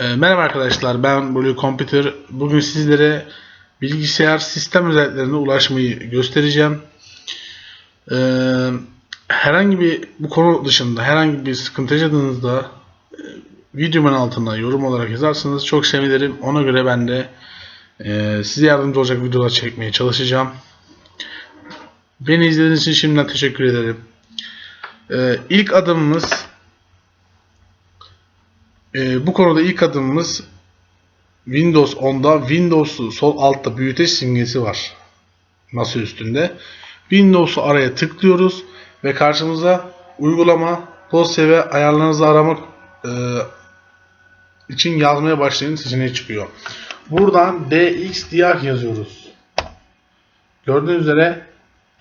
Ee, merhaba arkadaşlar ben Blue Computer. Bugün sizlere bilgisayar sistem özelliklerine ulaşmayı göstereceğim. Ee, herhangi bir bu konu dışında herhangi bir sıkıntı yaşadığınızda e, videomun altına yorum olarak yazarsanız çok sevinirim. Ona göre ben de e, size yardımcı olacak videolar çekmeye çalışacağım. Beni izlediğiniz için şimdiden teşekkür ederim. Ee, ilk adımımız ee, bu konuda ilk adımımız Windows 10'da Windows'u sol altta büyüteç simgesi var. Masa üstünde. Windows'u araya tıklıyoruz ve karşımıza uygulama, dosya ve ayarlarınızı aramak e, için yazmaya başlayın seçeneği çıkıyor. Buradan DXDiag yazıyoruz. Gördüğünüz üzere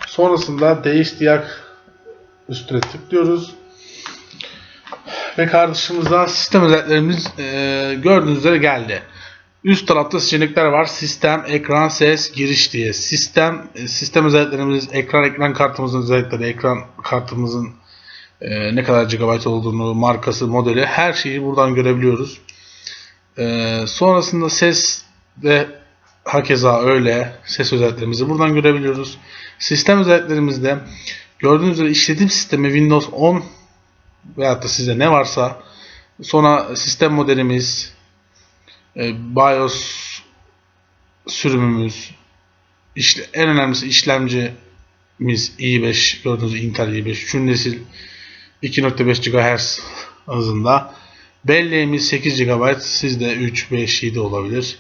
sonrasında DXDiag üstüne tıklıyoruz. Ve karşımıza sistem özelliklerimiz e, gördüğünüz üzere geldi. Üst tarafta seçenekler var. Sistem, ekran, ses, giriş diye. Sistem, e, sistem özelliklerimiz, ekran, ekran kartımızın özellikleri, ekran kartımızın e, ne kadar GB olduğunu, markası, modeli her şeyi buradan görebiliyoruz. E, sonrasında ses ve hakeza öyle ses özelliklerimizi buradan görebiliyoruz. Sistem özelliklerimizde gördüğünüz üzere işletim sistemi Windows 10 veyahut da size ne varsa. Sonra sistem modelimiz e, BIOS sürümümüz işte en önemlisi işlemcimiz i5 gördüğünüz Intel i5 3. nesil 2.5 GHz hızında. Belleğimiz 8 GB sizde 3 5 7 olabilir.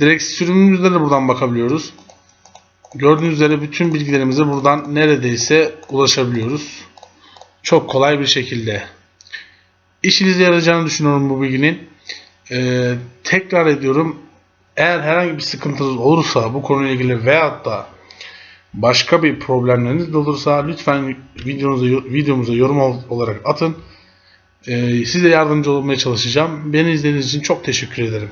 Direkt sürümümüzde de buradan bakabiliyoruz. Gördüğünüz üzere bütün bilgilerimize buradan neredeyse ulaşabiliyoruz çok kolay bir şekilde. İşinize yarayacağını düşünüyorum bu bilginin. Ee, tekrar ediyorum. Eğer herhangi bir sıkıntınız olursa bu konuyla ilgili veyahut da başka bir problemleriniz de olursa lütfen videomuza, videomuza yorum olarak atın. Ee, size yardımcı olmaya çalışacağım. Beni izlediğiniz için çok teşekkür ederim.